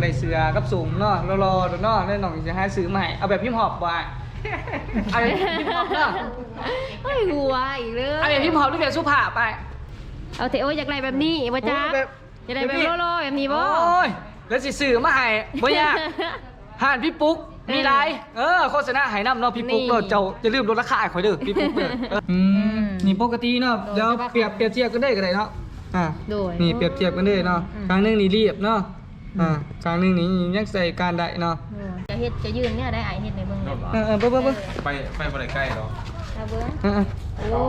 ากได้เสื้อกับสูงเนาะรอๆเนาะแล้วน้องจะหาซื้อมาให้เอาแบบฮิปฮอปบ่อะเอาแบบฮิปฮอปเนาะเฮ้ยหัวอีกเลยเอาแบบฮิปฮอปหรือแบบสุภาพไป เอาเถอะโอ้ยอยากได้แบบนี้บ่จ๊ะโอ้แบบอยากได้แบบโลๆแบบนี้บ่โอ้ยแล้วสิซื้อมาให้บ่ยากห่านพี่ปุ๊กมีไรเออโฆษณาให้นำเนาะพี่ปุ๊กนี่เนาะเจ้าอย่าลืมลดราคาให้ข่อยเด้อพี่ปุ๊กเด้อเอออืมนี่ปกติเนาะเดี๋ยวเปรียบเปรียบเทียบกันได้ก็ได้เนาะอ่าโดยนี่เปรียบเทียบกันได้เนาะอืมครั้งหนึงนี่เรียบเนาะ อ่าครั้งหนึงนี่ยังใส่การได้เนาะจะเฮ็ดจะยืนเนี่ยได้ไอเฮ็ดในเบิ่งเลยเออเออเบิ่งเบิ่งเบิ่งไปไปบ่ได้ใกล้หรอกเอาเบิ่งเออเออโอ้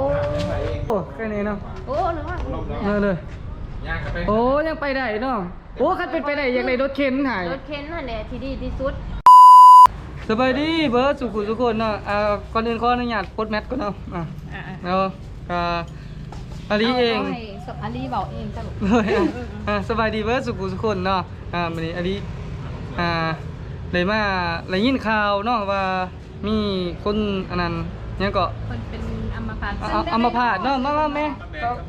โอ้แค่นี้เนาะโอ้ระวังเออเลยย่างกันไปโอ้ยังไปได้เนาะโอ้คันเป็นไปได้ยังได้รถเข็นหาย รถเข็นนั่นแหละที่ดีที่สุดสบายดีเบิร์ดสุขุมทุกคนเนาะอ่าก่อนอื่นขออนุญาตโพสต์แมทก่อนเนาะอะอ่าแล้วอ่าอาลีเองาให้ อาลีเว้าเองจ้ะลูกเฮ้ยอะอ่าสบายดีเบิร์ดสุขุมทุกคนเนาะอ่าวันนี้อาลีอ่าได้มาได้ยินข่าวเนาะว่ามีคนอันนั้นเนี่ยงก็เพิ่นเป็นอัมพาตเอาเอาเอามาพาดเนาะมามาแม่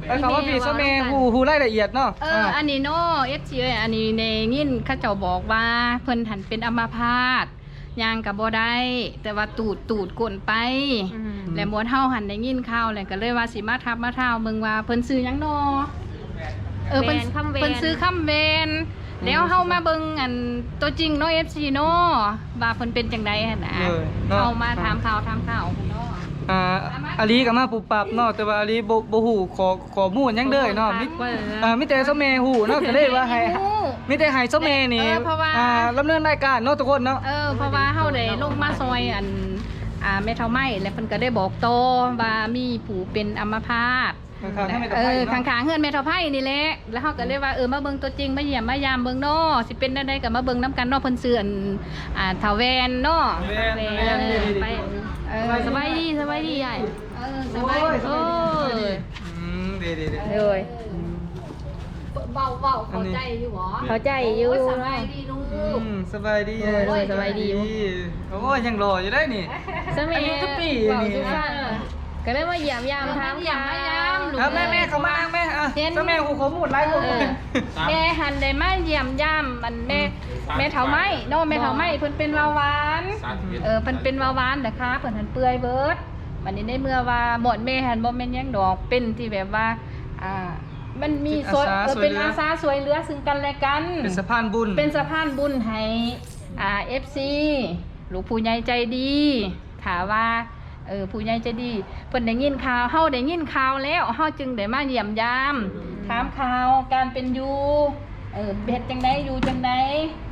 ไอ้คำว่าปีซะแม่ฮู้ฮู้รายละเอียดเนาะเอออันนี้เนาะ FC เอ้ยอันนี้ในยินเขาเจ้าบอกว่าเพิ่นหันเป็นอัมพาต ย่างก็บ่ได้แต่ว่าตูดตูดก้นไปและมวนเฮาหันได้ยินข่าวแล้วก็เลยว่าสิมาทับมาเท้ามึงว่าเพิ่นซื้อหยังเนาะเออเพิ่นแวนคำแวน เพิ่นซื้อคำแวนแล้วเฮามาเบิ่งอันตัวจริงเนาะ FC เนาะว่าเพิ่นเป็นจังไดหั่นน่ะเลยเนาะ เฮามาถามข่าวถามข่าวเพิ่นเนาะ อ่าอาลีก็มาปุบปับเนาะแต่ว่าอาลีบ่บ่ฮู้ขอขอมูลหยังเด้อเนาะมิอ่ามีแต่ซะแม่ฮู้เนาะก็เลยว่าให้ มีแต่ให้ซะแม่นี่เออเพราะว่า อ่าดำเนินรายการเนาะทุกคนเนาะ เออเพราะว่าเฮาได้ลงมาซอยอันอ่าแม่เฒ่าไม้แล้วเพิ่นก็ได้บอกโตอว่ามีผู้เป็นอัมพาตข้างๆให้แม่ตะเอไคร้อเนาะ ข้างๆเฮือนแม่เฒ่าไผ่นี่แหละแล้วเฮาก็เลยว่าเออมาเบิ่งตัวจริงมาเยี่ยมมายามเบิ่งเนาะสิเป็นได้ก็มาเบิ่งนํกันเนาะเพิ่นซื้ออันอ่าเฒ่าแวนเนาะแว่นแว่แว่นนดีๆไปเออสบายดีสบายดีใหญ่เออสบายโอ้ยสโอ้บายดียอืมดีดีดี เลย เบาเบาเข้าใจอยู่หรอเข้าใจอยู่สบายดีลูอืกมสบายดีเออโอ้ยสบายดีอยู่โอ้ยยังรออยู่ได้นี่ สมัยอายุทุกปีเบานี่สุฟังก็เลยว่าเยี่ยมยามถามข่าวครับแม่แม่เขามานั่งแม่อะเห็นซะแม่ฮู้ข้อมูลหลายคนเออแม่หันได้มาเยี่ยมยามมันแม่แม่เฒ่าไม้เนาะแม่เฒ่าไม้เพิ่นเป็นเบาหวานสาธิตเออเพิ่นเป็นเบาหวานนะคะเพิ่นหันเปื่อยเบิดวันนี้ในเมื่อว่าหมดแม่หันบ่แม่นหยังดอกเป็นที่แบบว่าอ่า มันมีสวยเออเป็นอาสาสวยเหลือซึ่งกันและกัน เป็นสะพานบุญ เป็นสะพานบุญให้อ่า FC หลูกผู้ใหญ่ใจดีถามว่าเออผู้ใหญ่ใจดีเพิ่นได้ยินข่าวเฮาได้ยินข่าวแล้วเฮาจึงได้มาเยี่ยมยาม ถามข่าวการเป็นอยู่เออเฮ็ดจังไดอยู่จังได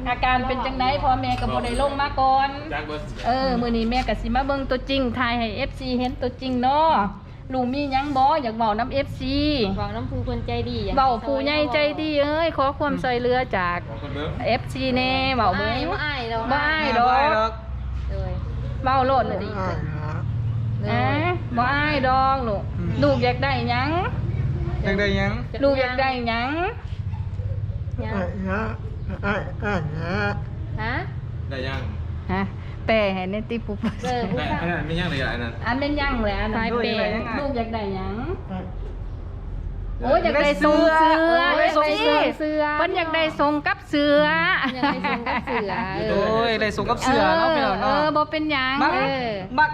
อาการเป็นจังไดพ่อแม่ก็บ่ได้ลงมาก่อน จากเบิร์ดเออ มื้อนี้แม่ก็สิมาเบิ่งตัวจริงถ่ายให้ FC เห็นตัวจริงเนาะ ลูกมีหยังบ่อยากเว้านํ FC หวังน้ำผู้คนใจดีอย่งเว้าผู้ใหญ่ใจดีเอ้ยขอความช่วยเหลือจาก บอกคนเดิม FC แน่เว้าเบิ่อ้ายงบ่อายเราบ่อายดอกบ่ดอก เลยเว้าโลดเลยดิเอ๊ะบ่อายดอกลูกลูกอยากได้หยังอยากได้หยังลูกอยากได้หยังยังอะอะอะอะฮะได้ยังฮะ แต่ให้ในติปุบเออผู้ได้ฟังอันนั้นไม่ยังเลยอันนั้นอันเป็นหยังแหละอันนั้นลูกอยากได้เปหยังอะลูกอยากได้หยังอะโอ้ยอยากได้ทรงเสืออยากได้ทรงเสือเสือเพิ่นอยากได้ทรงกับเสือยังไม่ส่งกับเสือเอโอ้ยได้ส่งกับเสือเนาะพี่น้องเอเนาะอบ่เป็นหยังมักเออมัก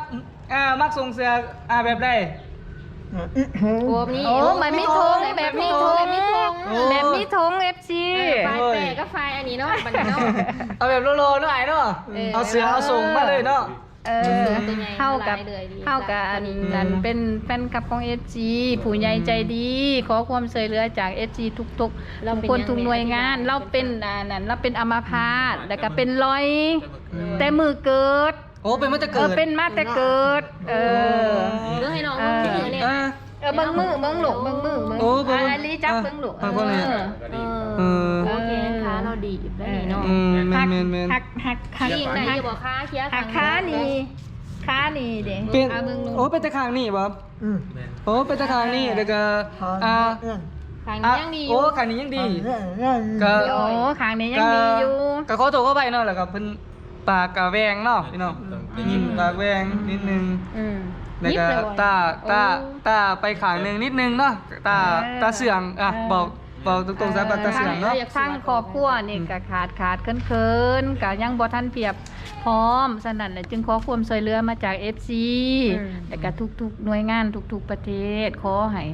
อ่ามักส่งเสืออ่าแบบใดอะอี กหูโอ้นี่โอ้มันมีธงแบบมีธงแบบมีธงโอ้แบบมีธง FC เออไฟล์แปะก็ไฟล์อันนี้เนาะบัดนี้เนาะ เอาแบบโลๆหน่อยเนาะเออ เอาเสือเอาส่งมาเลยเนาะ เออตัวใหญ่เท่ากับหลายเลยดีเท่ากับอันนั้นเป็นแฟนคลับของ FG ผู้ใหญ่ใจดี ขอความช่วยเหลือจาก FG ทุกๆทุกเราเป็นคนยังไงทุกหน่วยงานอธิบายเราเป็นอ่านั่นเราเป็นอัมพาตแล้วก็เป็นรอย แต่มือเกิด โอ้เป็นมาจะเอเกิอดเป็นมาแต่เกิด เออ เรื่องให้น้องเออมือเนี่ยอ่าเออ เบิ้งมือเบิ้งลูกเบิ้งมือเบิ้งโอ้เบิ่งอ่าลีจับเบิ้งลูกอะเบิ่งเนี่ย เออเอเอออโอเคค้าเราดีอยู่ได้นี่เนาะอืมแมหันกแมนแมน หักหักหักนี่ไหนหักอยู่บ่ค้าเคลียร์หักขานี่ขานี่เด้เป็นอาเบิ้งลูกโอ้เป็นตะขางนี่บ่อืมโอ้เป็นตะขางนี่แล้วก็ทางอ่าเอื้อนทางอะนี้ยังดีอโอ้ยู่ ขางนี้ยังดีทางเอื้อนเอื้อนก็ โอ้ขางนี้ยังดีอยู่ ก็ขอโทษเข้าไปเนาะแล้วก็เพิ่นปากกะแวงเนาะพี่น้องได้ยินปากแวงนิดนึง อืม แล้วก็นิดเดียวตาตาโอ้ตาไปขางหนึงนิดนึงเนาะตาเออตาเสื่องอะเออบอกเป่าตรงๆสายบัตรตาเสียงเนาะออทางครอบครัวนี่ก็ขาดขาดเคินเคินๆก็ยังบ่ทันเปรียบพร้อมฉะนั้นแหละจึงขอความช่วยเหลือมาจาก FC อืมแล้วก็ทุกๆหน่วยงานทุกๆประเทศ ขอให้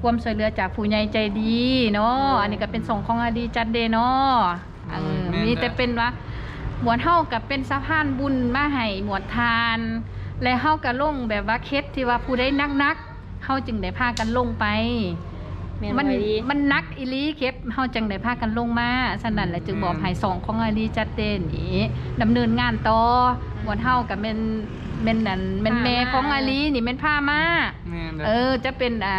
ความช่วยเหลือจากผู้ใหญ่ใจดีเนาะอันนี้ก็เป็นส่งของอดีจัดเดเนาะเออแม่นมีแต่เป็นว่าหมวดเฮากับเป็นสะพานบุญมาให้หมวดทาน และเฮาก็ลงแบบว่าเคสที่ว่าผู้ใดนักๆเฮาจึงได้พากันลงไปแม่นมันไว้ดีมันนักอีหลีเคปเฮาจังได้พากันลงมาฉะนั้นแหละจึงบอกให้สองของอาลีจัดเต้นนี้ดำเนินงานต่อหมวดเฮากับเป็นเป็นนั่นเป็นแม่ของอาลีนี่เป็นผ้ามาแม่นเออจะเป็นอ่า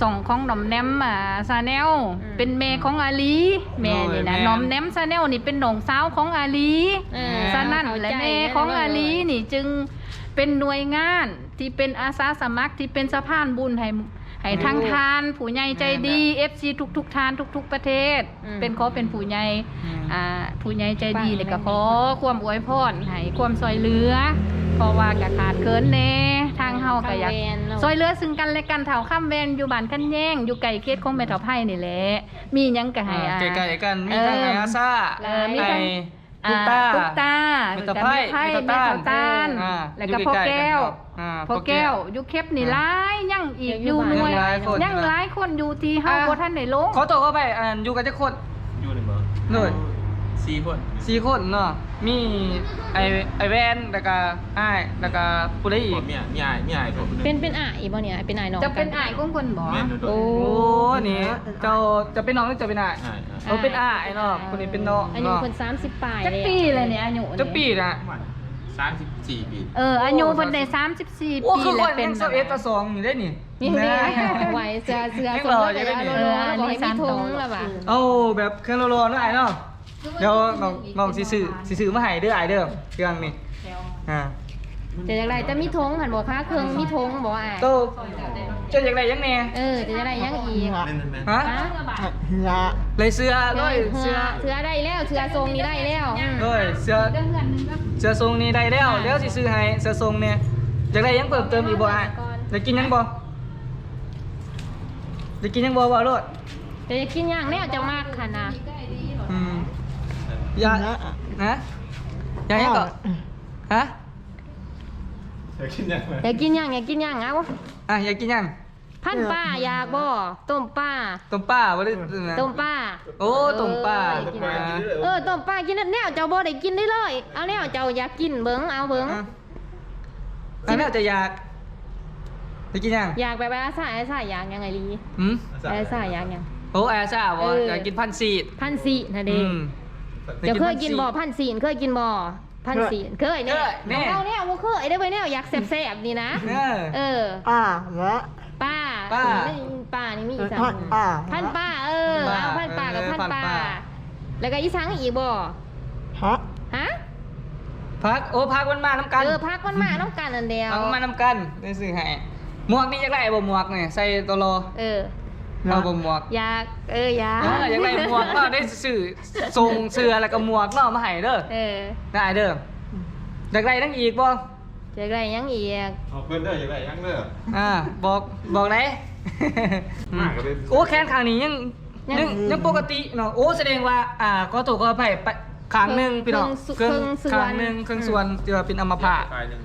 สองของหนอมแนมอ่าซาแนลเป็นแม่ของอาลีแม่นี่นะหนอมแนมซาแนลนี่เป็นหนองสาวของอาลีเออฉะนั้นและแม่ของอาลีนี่จึง เป็นหน่วยงานที่เป็นอาสาสมัครที่เป็นสะพานบุญให้ให้ทางทาน ผู้ใหญ่ใจดี FC ทุกทุกๆทานทุกๆประเทศ อืมเป็นขอเป็นผู้ใหญ่อืมอ่าผู้ใหญ่ใจดีฟัง เลยก็ไหมขอความอวยพรให้ความซอยเหลือ เพราะว่าก็ขาดเกินแน่ทางเฮาก็อยากคำแวนเนาะซอยเหลือซึ่งกันและกันเถาข้ามแวนอยู่บ้านกันแย่งอยู่ไก่เคสของแม่เถาไผ่นี่แหละมีหยังก็ให้อ่า ใกล้ๆกันมีทางเอไอออาซ่าเออมีทั้ง ไอ ลูกต้าลูกตาเมตาไพ่ไพ่เมเมตาตาต้าต้านอ่าแล้วก็อยู่พ่อใกล้ๆแก้วกันครับอ่าพ่อแก้วอยู่เคปนี่หลายยังอีกอยู่หน่วยยังหลายคนยังหลายคนอยู่ที่เฮาอ่าบ่ทันได้ลงขอตัวเข้าไปอ่านอยู่กันจะคนอยู่ในเมืองหน่อย สี่คนสี่คนเนาะมีไอไอแวนแล้วก็อ้ายแล้วก็ผู้ใดอีผกมมีมีอายมีอายผมเป็นเป็นอะอีบ่เนี่ยเป็นอ่ายน้องจะเป็นอ้ายของเพิ่นบ่แม่นโดโอ้นโอ้นี่เจ้าจะเป็นน้องหรือจะเป็นอ้ายอายเขาเป็นอ้ายเนาะคนนี้เป็นน้อง อายุเนาะคน30ปลายจักแล้วปีเลยเนี่ยอายุเนี่ยจะปีน่ะสามสิบสี่ปีเอออายุเพิ่นได้34โอ้ปีคือคแล้วนเป็เป็นนเซเอสต่อสองอยู่ได้นี่นี่นี่ไหวเสือเสือยังสรมอมติอยู่แต่ได้ว่านี่โลโลบอกให้มีทงแล้วว่ะเอาแบบเครื่องรอๆเนาะไอ้เนาะ เดี๋ยวน้องน้องสิซื้อสิซื้อมาให้เด้อไอ้เด้อเครื่องนี่อ่าแต่อย่างไรจะมีทงหันบอกค้าเครื่องมีทงบอกว่าอะโตเจ้าอยากได้ยังแน่เออจะอย่างไรยังอีกแม่นแม่นฮะฮะยาเลยเสื้อร้อยเสืเสื้ออเสือได้แล้วเสือทรงนี้ได้แล้วอืมร้อยเสื้อเดือนเงินนึงก็เสื้อทรงนี้ได้แล้วเดี๋ยวสิซื้อให้เสื้อทรงเนี่ยอยากได้ยังเพิ่มเติมอีกบ่อะอยากกินยังบ่อยากกินยังบ่บ่รถ แต่จะกินอย่างแน่จะมากค่ะนะอืมอ ยากฮะอยากยังก่อนฮะอยากกินยังไงอยากกินอย่างอยากกินอย่างเอาอะอยากกินยังพันป้าอยากบ่ต้มป้าต้มป้าบ่ได้นะต้มป้า โอ้ต้มป้าเออเออต้มป้ากินแนวเจ้าบ่ได้กินได้เลย เอาแนวเจ้าอยากกินเบิ่งเอาเบิ่งอะอันนี้จะอยากจะกินยังอยากแบบว่าอาสาอาสาอยากยังไงลีหืมอาสาอยากยังโอ้แอร์ซ่าบ่เออออยากกินพันซีดพันสี่นะเด้อืม เดี๋ยวเคยกินบ่อพันศีลเคยกินบ่อพันศีลเคยเนี่ยเคยแน่เอาเนี่ยว่าเคยได้ไปเนี่ยอยากแซ่บๆนี่นะ เออ เออ อ่าและป้าป้าเออป้านี่มีอีสังพันป้าพันป้าเออป้าเอาพันป้ากับเออพันพันป้าป้า แล้วก็อีสังอีกบ่ฮะฮะพักโอ้พักมันมาน้ำกันเออพักมันมาต้องการอันเดียวพักมันมาน้ำกันได้ซื้อให้หมวกนี่อยากได้บ่หมวกนี่ใส่ตัวรอเออ เอาบ่หมวกอยาก เอออยากเอออยากได้หมวกเนาะได้ซื้อทรงเสื้อแล้วก็หมวกเนาะมาให้เด้อเออได้เด้ออยากได้ทั้งอีกบ่อยากได้หยังอีกเอาเพื่อนเด้ออยากได้ยังเด้ออ่าบอกบอกไหน มากก็เลยโอ้แขนข้างนี้ยังยัง ยังปกติเนาะโอ้แสดงว่า อ่าก็ถูกก็ไปไปข้างหนึงพี่น้องครึ่งส่วนข้างหนึงครึ่งส่วนที่ว่าเป็นอัมพาตกายหนึ่ง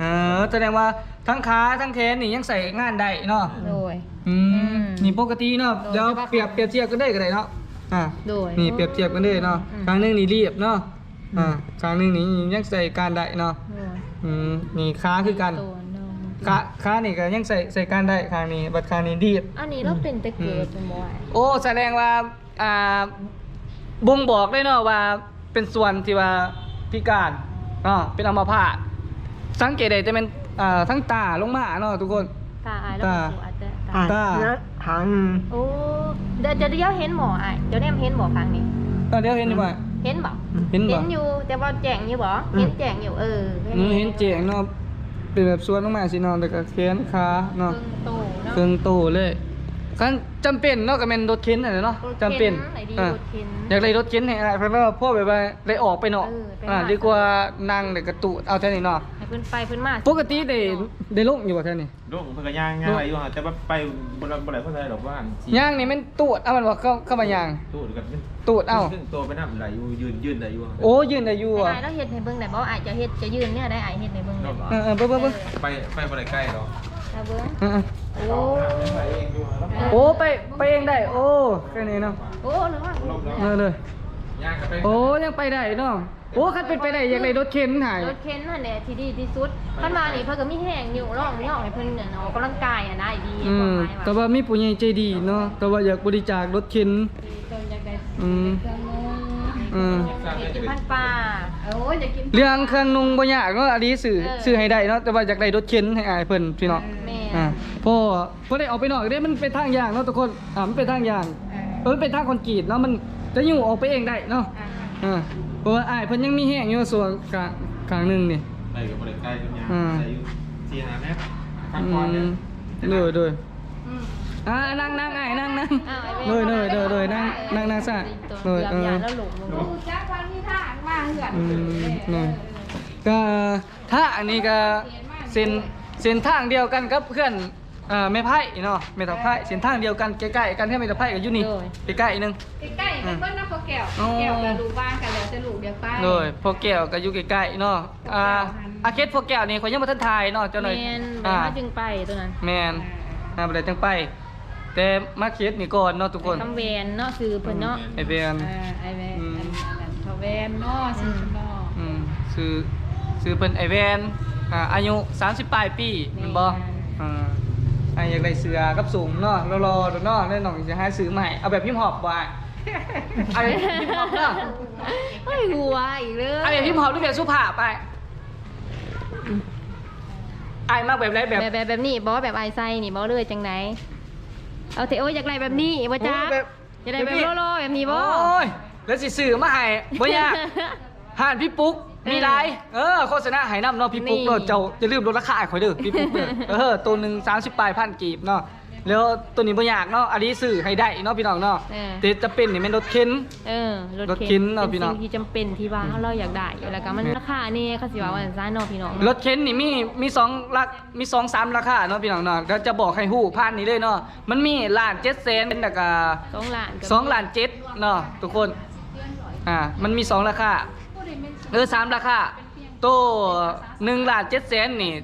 เออแสดงว่าทั้งขาทั้งแขนนี่ยังใส่งานได้เนาะโดย อือืมมนี่ปกติเนาะโดยเดี๋ยวแต่ว่าเปรียบเปรียบเทียบกันได้ก็ได้เนาะอ่าโดยนี่เปรียบเทียบกันได้เนาะอืมข้างหนึงนี่เรียบเนาะอ่าข้างหนึงนี่ยังใส่การได้เนาะโดยอืมนี่ขาคือกันตัวน้องขาขานี่ก็ยังใส่ใส่การได้ข้างนี้บัดข้างนี้เรียบ อันนี้เราเป็นแต่เกิดเป็นบ่อยโอ้แสดงว่าอ่าบ่งบอกได้เนาะว่าเป็นส่วนที่ว่าพิการอ่าเป็นอัมพาต สังเกตได้จะเป็นอ่าทั้งตาลงมาเนาะทุกคน ตาอายแล้วตาก็สวยแต่อ่าตาตาและหางหนึ่งโอ้เดี๋ยวเดี๋ยวเดี๋ยวเห็นหมออายเดี๋ยวแนมเห็นหมอครั้งนี้ตอนเดียวเห็นอยู่บ่เห็นบ่เห็นบ่เห็นอยู่แต่ว่าแจ้งอยู่บ่อืมเห็นแจ้งอยู่เอออืมเห็นเจ๋งเนาะเป็นแบบส่วนลงมาสิเนาะแต่ก็แขนขาเพิ่เนาะงโตเนาะเครื่องโตเลยคันจำเป็นเนาะก็แม่นรถเข็นนั่นแหละเนาะจำเป็นไหนดีอ่ารถเข็น อยากได้รถเข็นให้อะไรเพราะว่าพ่อแบบว่าได้ออกไปเนาะเออไปอ่าหาดีกว่านั่งเด็กกระตุเอาเท่านี้เนาะให้ไป พิ่นไปเพิ่นมาปกติได้ได้ลงอยู่บ่แท้นี่ลูกเพิ่นก็ย่างง่ายอยู่ฮะแต่ว่าไปบ่ได้บ่ได้เข้าใจหรอกว่าย่างนี่มันตูดเอามันว่าเข้าเข้ามาย่าง ตู้กับตูดเอ้าซึ่งตัวไปนำไหลอยู่ยืนยืนได้อยู่โอ้ยืนได้อยู่ไอ้อะอายแล้วเฮ็ดให้เบิ่งได้บ่อายจะเฮ็ดจะยืนเนี่ยได้อายเฮ็ดให้เบิ่งได้บ่เออเออเบิ่งเบิ่งเบิ่งไปไปบ่ได้ใกล้หรอกเอาเบิ่งเออเออโอ้ไปเองอยู่แล้วโอ้ไปไปเองได้ โอ้แค่นี้เนาะโอ้หรือว่าเออเลยย่างก็ไปโอ้ยังไปได้เนาะ โอ้คันเป็นไปได้อยากได้รถเข็นถ่ายรถเข็นนั่นแหละที่ดีที่สุดคันมานี่เพิ่นก็มีแห้งอยู่ร้องย่องให้เพิ่นเนี่ยออกกำลังกายอะนะไอ้ดีอืความมหมายแต่ว่าว่ามีผู้ใหญ่ใจดีเนาะแต่ว่าอยากบริจาครถเข็นตัวอยากได้อืมเครื่องนุ่งอืมให้กินพันปลาโอ้ยอยากกินเรื่องเครื่องนุ่งบ่ยากเนาะอันนี้สื่อเออสื่อให้ได้เนาะแต่ว่าอยากได้รถเข็นให้อายเพิ่นพี่น้องแม่อ่าเพราะเพราะได้ออกไปนอกได้มันเป็นทางยางเนาะทุกคนอ่ามันเป็นทางยางเออเออมันเป็นทางคอนกรีตเนาะมันจะอยู่ออกไปเองได้เนาะอ่าอ่า เพราะว่าอายเพิ่นยังมีแห้งอยู่ส่วนกลางกลางหนึงนี่ไปก็บ่ได้ใกล้กันย่างอืมได้อยู่สี่ห้าเมตรพักอืก่อนเนี่ยมโดยโดยอืมอ่านั่งนั่งไอ้นั่งนั่งอ้าวไอ้โดเว้ยโดยโดยโดยนั่งนั่งนั่งซะโดโดยยเออยาแล้วหลงลงดูจักวันที่ทางมาเหือนอืมเอนี่อก็ถ้าอันนี้ก็เส้นเส้นทางเดียวกันกับเพื่อน อ่าแม่ไพ่เนาะแม่ตะไพ่เส้นทางเดียวกันใกล้ๆกันแค่แม่ตะไพ่กับอยู่นี่ใกล้ๆนึงใกล้ๆกันเพิ่นน้ำพอแก้วอ๋อแก้วกับลูกบ้านกันแล้วจะลูกเดียวไปโดยพวกแก้วก็อยู่ใกล้ๆเนาะอ่าอาเคสพวกแก้วนี่ข่อยยังบ่ทันทายเนาะเจ้าหน่อยแมนไปอ่ามาจึงไปตัวนั้นแม่นอ่าบ่ได้จังไป แต่มาเคสนี่ก่อนเนาะทุกคนคำเวนเนาะคือเพิ่นเนาะไอเบียนอ่าไอแวนอืมอันอันเขาแวนเนาะสิเนาะอืมซื้อซื้อเพิ่นไอแวนอ่าอายุ 30ปลายปีแม่นบ่อ่า อ่าอยากได้เสื้อกับสูงเนาะรอๆเนาะแล้วน้องจะหาซื้อมาใหม่เอาแบบฮิปฮอปบ่อะเอาแบบฮิปฮอปเนาะเฮ้ยหัวอีกเลยเอาแบบฮิปฮอปหรือแบบสุภาพไปไอ้ายมากแบบไรแบบแบบแบบแบบนี้บอกว่าแบบไอไซนี่บอกเลยจังไหนเอาเถอะโอ้ยอยากได้แบบนี้บ่จ้าโอ้แบบอยากได้แบบโลๆแบบนี้บ่โอ้ยแล้วสิซื้อมาให้บ่ยากห่านพี่ปุ๊ก มีไรเออโฆษณาให้นำเนาะพี่ปุ๊กนี่เนาะเจ้าจะลืมลดราคาให้ข่อยเด้อพี่ปุ๊กเด้อเออตัวหนึง30ปลายพันกีบเนาะแล้วตัวนี้บ่ยากเนาะอันนี้ซื้อให้ได้เนาะพี่น้องเนาะเออ แต่จะเป็นนี่แม่นรถเข็น เออรถเข็นเนาะเป็พี่น้องสิ่งที่จำเป็นที่ว่าเราอยากได้อยู่แล้วก็มันแม่ราคานี่เขาสิว่าว่าซ่าเนาะพี่น้องรถเข็นนี่มีมีสองรามีสองสามราคาเนาะพี่น้องเนาะก็จะบอกให้ฮู้ผ่านนี้เลยเนาะมันมีล้าน7แสนแล้วก็ สองล้านก็สองล้านเจ็ดเนาะทุกคน อ่า มันมีสองราคา เออสามราคาโตหนึ่งล้านเจ็ดแสนนี่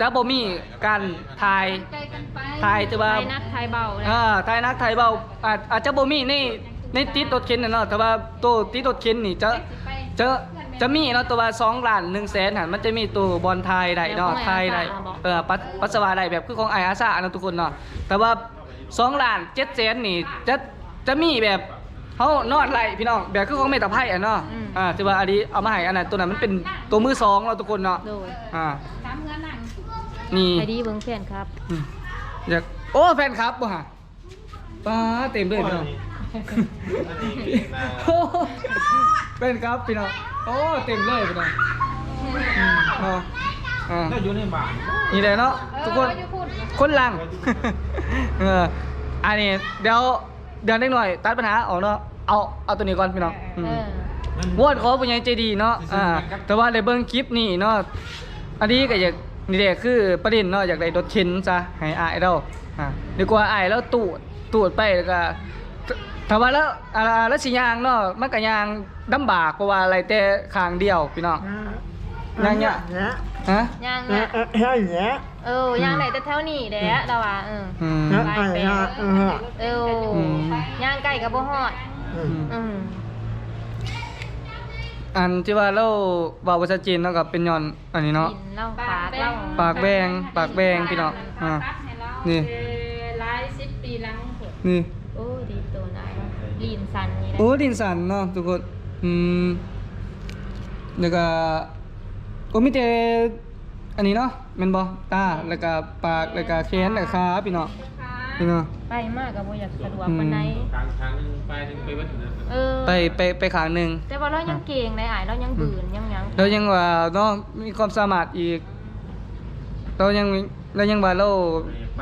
จะบ่มีการถ่ายใกล้กันไปถ่ายจะว่าไทยนักไทยเบานะอ่าถ่ายนักถ่ายเบาอาจอาจจะบ่มีในในติดรถเข็นน่ะเนาะแต่ว่าโตติดรถเข็นนี่จะจะจะมีเนาะตัวว่าสองล้านหนึ่งแสนหันมันจะมีตัวบอลไทยได้เนาะไทยได้เออปัสปัสสาวะได้แบบคือของไออาซาเนาะทุกคนเนาะแต่ว่าสองล้านเจ็ดแสนนี่จะจะมีแบบ เขานอนไหลพี่น้องแบบคือของเมตาไพ่อะเนาะอ่าที่ว่าอันนี้เอามาให้อันนั้นตัวนั้นมันเป็นตัวมือสองเราะทุกคนเนาะโดยอ่าตามเงินนั่งนี่ ไอดีเบิ่งแฟนครับ อืมอยากโอ้แฟนครับบ่ฮะป้าเต็มเลยพี่น้องโอ้แฟนครับพี่น้องโอ้เต็มเลยพี่น้องอืมเนาะอ่าก็อยู่ในบ้านนี่เลยเนาะทุกคนเอออยู่พูดคนหลังเอออันนี้เดี๋ยว เดี๋ยวเล็กหน่อย ตัดปัญหาออกเนาะเอาเอาตัวนี้ก่อนพี่น้องอืมเออวอนขอปุญญาใจดีเนาะ อ่า แต่ว่าในเบิ้งคลิปนี่เนาะ อันนี้ก็อยากนี่แหละคือประเด็นเนาะอยากได้รถเข็นซะให้อายเราอ่าดีกว่าอายแล้วตูดตูดไปแล้วก็ถ้าว่าแล้วอ่าแล้วสิยางเนาะมันก็ยางลำบากเพราะว่าอะไรแต่ข้างเดียวพี่น้อง ยังเนี่ยเนี่ยฮะย่างเอเนี่อยเออเฮ้ยเนี่ยเออย่างได้แต่แถวนี้แหละเราว่าเอออืมเนี่ยไอ้เนี่ยเออเอออืมย่างไก่กับบ่ฮอดอือืมมอืมอันที่ว่าเราเว้าภาษาจีนเนาะก็เป็นย้อนอันนี้เนาะ กินเหล้าปากเหล้าปากแบงปากแบงพี่น้องอ่า นี่ นี่หลายสิบปีหลังผลนี่ โอ้ยดีตัวไหนลีนสันนี่แหละโอ้ดินสันเนาะทุกคน อืมแล้วก็ ก็มีแต่อันนี้เนาะแม่นบ่ตาแล้วก็ปากแล้วก็แขนแล้วก็ขาพี่น้องพี่น้องไปมากกับบ่อยากสะดวกปานใดกลางทางนึงไปนึงไปวัดนะเออไปไปไปข้างหนึงแต่ว่าเรายังเก่งในอายเรายังบืนยังหยังแล้วยังว่าเนาะมีความสามารถอีกเรายังเรายังว่าเรา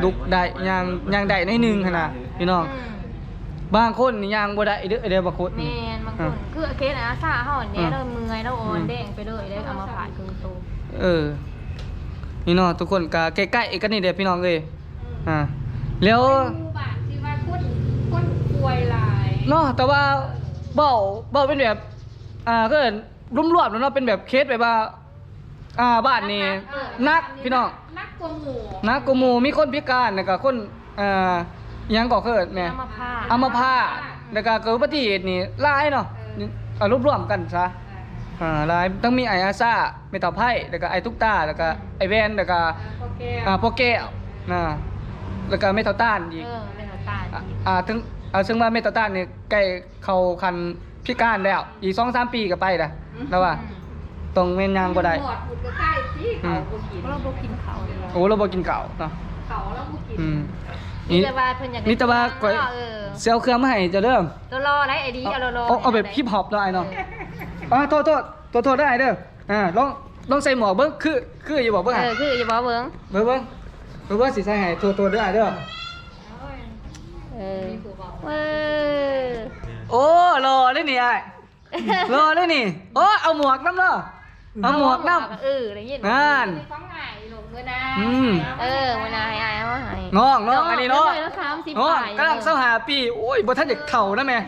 ลุกได้ย่างย่างได้ในหนึงหั่นน่ะพี่น้องอืมบางคนนี่ย่างบ่ได้เด้อเด้อบางคนแม่นบางคนคือเคสอาซาเฮาเนี่ยเราเมื่อยเราอ่อนแดงไปเลยได้เอามาผ่าครึ่งตัวเออ นี่เนาะทุกคนก็ใกล้ๆกันนี่เด้อพี่น้องเอ้ยอ่าแล้วหมู่บ้านที่ว่าคนคนป่วยหลายเนาะแต่ว่าเบ้าเบ้าเป็นแบบ อ่าก็รวมๆแล้วเนาะเป็นแบบเคสแบบว่า อ่าบ้านนี่นักพี่น้องนักกว่าหมู่นักกูหมู่มีคนพิการแล้วก็คนอ่าอิหยังก่อเกิดแหม่เอามาพาดอัมพาต แล้วก็เกิดอุบัติเหตุนี่หลายเนาะนี่เอารวมๆกันซะอ่าหลายต้องมีไออาซ่าเมตาไพ่แล้วก็ไอทุกตาแล้วก็ไอแวนแล้วก็โอเคอ่าโปเกะนะแล้วก็เมทัลต้านอีกเออเป็นหัวตาลอ่าอ่าถึงอ่าซึ่งว่าเมตาต้านนี่ใกล้เข้าคันพิการแล้ว อีก2-3ปีก็ไปละแล้วว่าตรงเมนยางบ่ได้หมดบุดก็ใกล้ที่เขาบ่กินเราบ่กินเขาเลย โอ้เราบ่กินเก่าวเนาะ เขาแล้วบ่กินอืมนี่นี่ แต่ว่าเพิ่นอยากได้นี่แต่ว่าก๋วยเออเซลเครื่องมาให้จะเริ่มตัวรอได้ไอ้ดีเอารอเอาเอาแบบฮิปฮอปได้เนาะอ่าโทษโทษโทษโทษได้เด้ออ่าลองลองใส่หมวกเบิ่งคือคืออยู่บ่เบิ่งเออะอคืออย่าบ่เบิ่งเบิ่งเบิ่งเบิ่งว่าสิใส่ให้โทษโทษได้เด้อเออเออโอ้รอเลยนี่ไอ้รอเลยนี่โอ้เอาหมวกนำเนาะเอาหมวกนำเออได้ยินนั่นฟ้องง่ายหลงเมื่อนาอืม เออมานาให้อายเอามาให้น้องน้องอันนี้เนาะแล้วสามสิบน้องบาทกำลังเสาหาปีโอ้ยบ่ทันอยากเฒ่านะแม่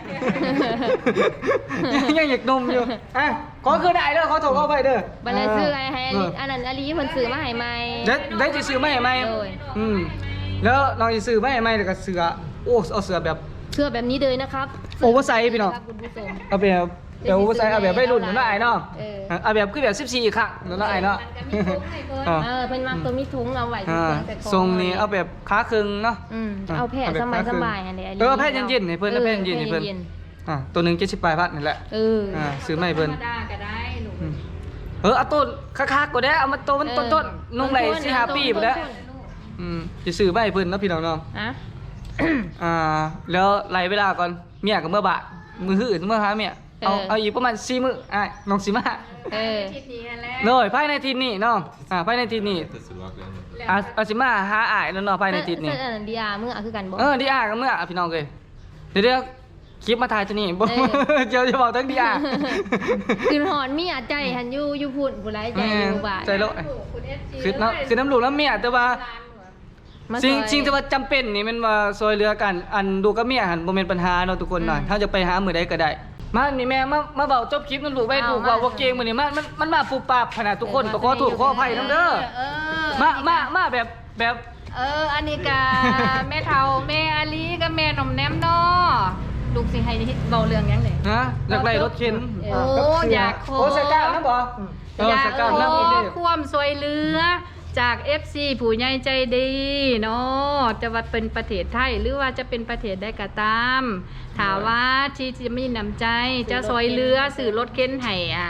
ยังยังอยากนมอยู่อะขอคืนได้เด้อขอโทษขอไปเด้อบันเลยซื้อไอ้ให้อันนี้อันนั้นอลีเพิ่นซื้อมาให้ใหม่เดี๋ยวได้จะซื้อมาให้ไหมโดย อืมแล้วน้องจะซื้อมาให้ไหมแล้วก็เสือโอ้เอาเสือแบบ เสื้อแบบนี้เลยนะครับโอเวอร์ไซส์พี่น้อง ครับคุณผู้ชมเอาแบบแบบ โอเวอร์ไซส์เอาแบบไม่รุ่นเหมือนน้องไอ้เนาะเออเอาแบบคือแบบ14อีกครั้งเหมือนน้องไอ้เนาะอ่าเออเพิ่นมาตัวมีถุงเอาไว้อ่าแต่ของทรงนี้เอาแบบขาครึ่งเนาะ อืมอะเอาแผ่เอาแบบสบายขาสขึ้นบายอันนี้เออเอาแผ่เย็นๆให้เพิ่นเอาแผ่เย็นๆให้เพิ่นย็อ่าตัวหนึง70ปลายพัดนี่แหละเออออ่าซื้อมาให้เพิ่น ธรรมดาก็ได้หนูอืมเออเอาต้นคักๆก็ได้เอามาโตมันต้นๆนุ่งไหลสิหาปีบ่ได้วอืมสิซื้อมาให้เพิ่นเนาะพี่น้องเนาะ อะ อ่าแล้วไล่เวลาก่อนเมียกับเมื่อบะมือหื่นเมื่อหาเมีย เอาเออ เอาอีกประมาณ4มื้ออะน้องสิมาเออคิดดีกันแล้วเลยภายในอาทิตย์นี้เนาะอ่าภายในอาทิตย์นี้อ่าเอาสิมาหาอ้ายแล้วเนาะภายในอาทิตย์นี้เออดีอามืออะคือกันบ่ เออดีอาก็เมื่อพี่น้องเอ้ยเดี๋ยวเดี๋ยวคลิปมาถ่ายตัวนี้บ่เออเดี๋ยวจะบอกทั้งดีอา คือหอนมีอะใจหันอยู่อยู่พุ่นผู้ไรใจอยู่บ้านใจโลกคุณ FG คือน้ำคือน้ำหลูกน้ำเมียแต่ว่ามาสิ่งซอยสิ่งที่ว่าจำเป็นนี่มันว่าซอยเรือกัน อันดูกับเมียหันบ่แม่นปัญหาเนาะทุกคนเนาะอืมถ้าจะไปหามื้อใดก็ได้ มานี่แม่มามาเว้าจบคลิปนั่นลูกไว้เอาลูกเว้ามาบ่เก่งมื้อนี้มันมันมันมาปุบปับขนาดทุกคนเออก็ขอโทษขออภัยนํเด้อเออมามามาแบบแบบ เอออันนี้กาแม่เฒ่าแม่อาลีกับแม่หนมแนมเนาะลูกสิให้เบาเรื่องหยังไงนะอยากไล่รถเข็นโอ้กับเสือยากขอ โอ้ใส่ก้าวนํบ่เอออยากใส่ขก้าวอนํโอเค ความสวยเหลือ จาก FC ผู้ใหญ่ใจดีเนาะจะว่าเป็นประเทศไทยหรือว่าจะเป็นประเทศใดก็ตามถามว่าที่จะมีน้ำใจจะสวยเหลือสื่อรถเข็นให้อะ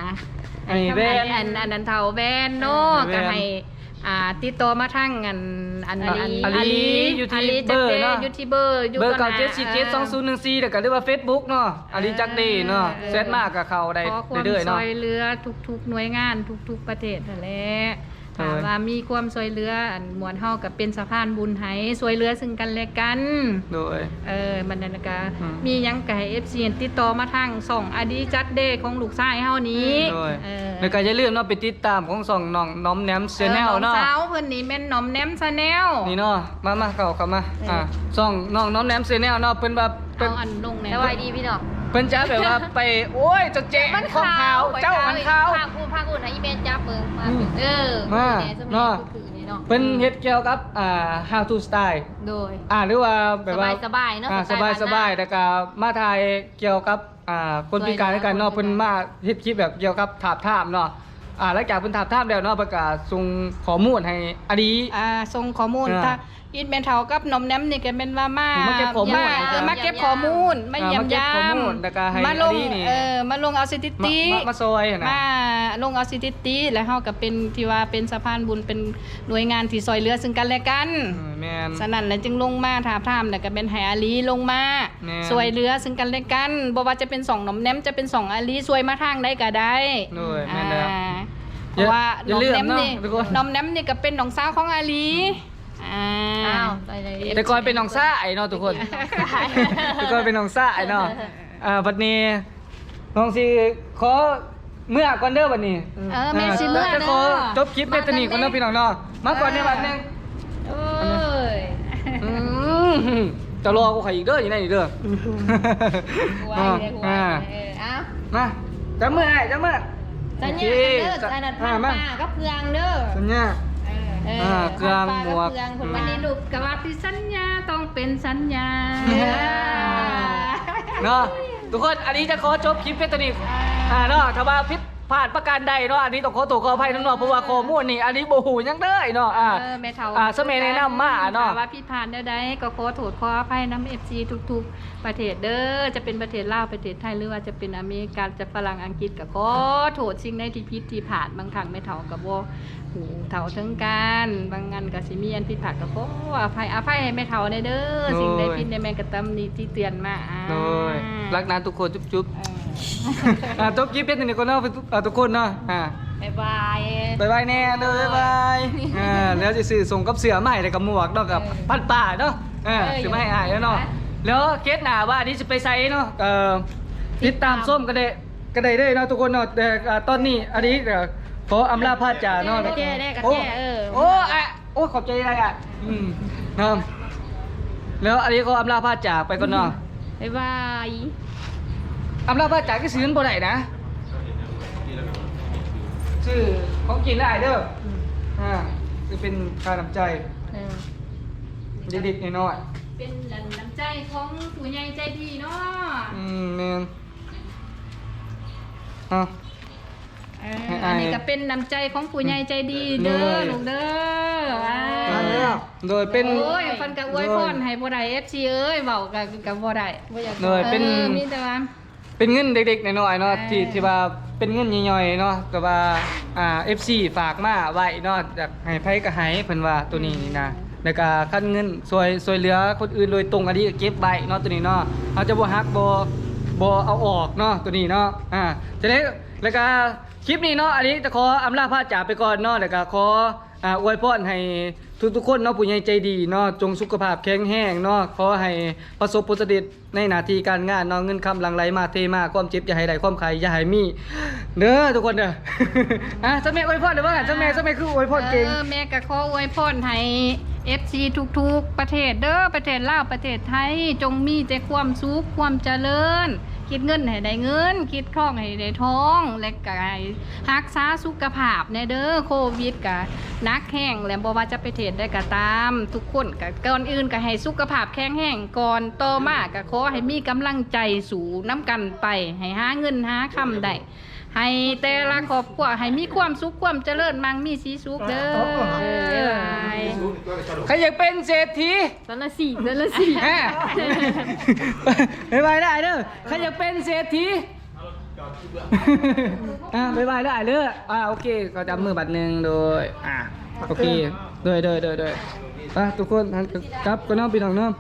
ไอ้แว่นอันอันนั้นเท่าแวนเนาะแว่นก็ให้อ่าติดต่อมาทางอันอันอ่าอันอาลีอยู่ที่ลีเบอร์จักเนาะยูทูบเบอร์อยู่เบอร์ตเก่าหเจ็ดสี่เจ็ดสองศูนย์หนึ่งสี่เดี๋ยวก็เรียกว่าเฟซบุ๊กเนาะอาลีจักดีเนาะเออเซตมากกับเขาได้ขอความเรื่อยๆซเนาะอยเหลือทุกๆหน่วยงานทุกๆประเทศนั่นแหละ เออถามว่ามีความซอยเหลืออันมวลเฮากับเป็นสะพานบุญให้ซอยเหลือซึ่งกันและกัน โดย เออมันนั่นนะกะอืมมีหยังก็ให้ FC ติดต่อมาทางส่องอดีจัดเดย์ของลูกชายเฮานี้โดย เออแล้วก็อย่าลืมเนาะไปติดตามของสองน้องน้อมแนมเซนแนลออเนาะองสาวเพิ่นนี่แม่นหนอมแนมซะแนวนี่เนาะ มามาเข้าเข้ามาอ่าสองน้องน้อมแนมเซนแนลเนาะเพิ่นแบบเพิ่น เอาอันลงแนสวบายดีพี่น้อง เพิ่นจะแบบว่าไป โอ้ยเจะเจ๊มันของขาวขาวเจ้ามันขาวภาคอุ่นภาคอุ่นให้อีเมนจับเบิ่งมาอืมเออมาแหน่สมัยเนาะคือนี่เนาะเพิ่นเฮ็ดเกี่ยวกับอ่า how to style โดยอ่าหรือว่าแบบว่าสบายๆเนอะอ่สสไตล์บายบ้านสนาบายแต่ก็มาถ่ายเกี่ยวกับอ่าคนพิการด้วยกันเนาะช่วยเหลือเพิ่นมาเฮ็ดคลิปแบบเกี่ยวกับถาบทามเนาะอ่าหลังจากเพิ่นถาบทามแล้วเนาะเพิ่นก็ส่งข้อมูลให้อดีอ่าส่งข้อมูลอ่าถ้า อีทแม่นเฒ่ากับหนอมแนมนี่ก็เป็นว่ามามาเก็บข้อมูลาเออมาเก็บข้อมูลมาอ่าเยี่ยมมาเก็บยาข้อมมูลแล้วก็ให้มาลงอดีนี่เออมาลงเอาสถิมาติมามาซอยหั่นนะมาลงเอาสถิติแล้วเฮาก็เป็นที่ว่าเป็นสะพานบุญเป็นหน่วยงานที่ซอยเหลือซึ่งกันและกันเออแม่นฉะนั้นแล้วจึงลงมาถามถามแล้วก็เป็นไหอาลีลงมาแม่นสวยเหลือซึ่งกันและกันบ่ว่าจะเป็นสองหนอมแนมจะเป็นสองอาลีสวยมาทางใดก็ได้โดยแม่นแล้วอ่าเพอย่าราะว่าหอนย่าอมลืมแนมเนาะนี่ทุกคนหนอมแนมนี่ก็เป็นน้องสาวของอาลี อ่าอ้าวไปเลยแต่ก่อนเป็นน้องซ่าไอ้เนาะทุกคน แต่ก่อนเป็นน้องซ่าไอ้เนาะอ่าบัดนี้น้องสิขอเมื่อก่อนเด้อบัดนี้เออแม่สิเมื่อจะเด้ขออจบคลิปเป็นตวนีก่อนเด้อพี่น้องเนาะมาก่อนเนี่ยบัดนึง โอ้ย อืมจะรอกูใครอีกเด้ออยู่ไหนอีกเด้อไว้เลยไว้อ่าเลยเอ้ามาจับมือให้จับมือสัญโอเคญาเด้ออันนั้นพันอ่ามาป้ากับเพื่องเด้อสัญญา เอออ่าเครื่องพันหมป้าวกกับเพื่องคนวัวันนนี้นี้ลูกกะว่าที่สัญญาต้องเป็นสัญญาเนาะทุกคนอันนี้จะขอจบคลิปเป็นตวนีอ่าเนาะถ้าว่าผิด พลาดประการใดเนาะอันนี้ต้องขอตัวขออภัยทั้งเนาะเพราะว่าข้อมูลนี่อันนี้บ่ฮู้หยังเด้อเนาะอ่า เออแม่เฒ่าอ่าสมัยแนะนำมาเนาะถว่าผิดพลาดใดๆก็ขอโทษขออภัยน้ำ FC ทุก ๆ ประเทศเด้อจะเป็นประเทศลาวประเทศไทยหรือว่าจะเป็นอเมริกาจะฝรั่งอังกฤษก็ขอโทษสิ่งใดที่ผิดที่พลาดบางครั้งแม่เฒ่าก็บ่หูเฒ่าถึงกันบางงานก็สิมีอันผิดพลาดก็ขออภัยอภัยให้แม่เฒ่าในเด้อสิ่งใดผิดในแม่นก็ตำหนิที่เตือนมาอ่าโดยรักนะทุกคนจุ๊บเออๆ อ่าจบคลิปเป็นตวนีก่อนเนาะอ่าทุกคนเนาะอ่าบ๊ายบายบายบายแน่เลยบายบายอ่าแล้วจะซื้อส่งกับเสือใหม่แต่กับหมวกเนาะกับพันป่าเนาะเออซื้อมาให้อายแล้วเนาะแล้วเคสหนาว่าอันนี้จะไปไซเนาะเอ่อติดตามส้มก็ได้ก็ได้เลยเนาะทุกคนเนาะแต่อ่าตอนนี้อันนี้เดี๋ยวขออำลาพาจ่าเนาะกระแจได้กระโอ้แจเออโอ้อะโอ้ขอบใจอะไรอะอืมเนาะแล้วอันนี้ขออำลาพาจ่าไปก่อนเนาะบ๊ายบาย อำลาพาจ่าก็ซื้อบ่ได้นะซื้อของกินได้เด้ออ่าคือเป็นค่าน้ำใจเออเด็กๆน้อยเป็นน้ำใจของผู้ใหญ่ใจดีเนาะๆอืมเนียนเอาเออให้อัอายนนี้ก็เป็นน้ำใจของผู้ใหญ่ใจดีเด้อเลยลูกเด้ออ่ามาแล้วโดยเป็นโอ้ยฟันกับอวยพรให้บ่ได้ FC เอ้ยเว้ากับกับบ่ได้บ่อยากโดยเป็นออมีแต่ว่า เป็นเงินเด็กๆน้อยๆเนาะเออที่ที่ว่าเป็นเงินย่อยๆเนาะแต่ว่าอ่า FC ฝากมาไว้เนาะอยากให้ไผก็ให้เพิ่นว่าตัวนี้นี่นะแล้วก็คันเงินช่วยช่วยเหลือคนอื่นโดยตรงอันนี้ก็เก็บไว้เนาะตัวนี้เนาะเราจะบ่ฮักบ่บ่เอาออกเนาะตัวนี้เนาะอ่าจะได้แล้วก็คลิปนี้เนาะอันนี้จะขออำลาพาจากไปก่อนเนาะแล้วก็ขอ อ่าอวยพรให้ทุกๆคนเนาะผู้ใหญ่ใจดีเนาะจงสุขภาพแข็งแรงเนาะขอให้ประสบผลสำเร็จในหน้าที่การงานเนาะเงินคำหลังไหลมาเทมาความเจ็บอย่าให้ได้ความใครอย่าให้มีเด้อทุกคนเด้อ อะเจ้าแม่อวยพรเด้อว่าเจ้าแม่เจ้าแม่คืออวยพรเก่งเออแม่ก็ขออวยพรให้ FC ทุกๆ ประเทศเด้อประเทศลาวประเทศไทย จงมีแต่ความสุขความเจริญ คิดเงินให้ได้เงิน คิดทองให้ได้ทองและก็ให้รักษาสุขภาพเน่เด้อโควิดกะนักแห้งและบ่ว่าจะไปเทศได้ก็ตาม ทุกคนก็ก่อนอื่นก็ให้สุขภาพแข็งแรงก่อนต่อมาก็ขอให้มีกำลังใจสู่น้ำกันไป ให้หาเงินหาคำได้ ให้แต่ละครอบครัวให้มีความสุขความเจริญมั่งมีสีสุขเด้อบ๊ายบายใครอยากเป็นเศรษฐีสันละสี่สันละสี่ฮะบ๊ายบายได้เด้อใครอยากเป็นเศรษฐีอะบ๊ายบายได้เด้ออ่าโอเคก็จับมือบัตรหนึ่งโดยอ่าโอเคโดยโดยโดยโดยอะทุกคนหันกลับก็น้องพี่น้องเน้อง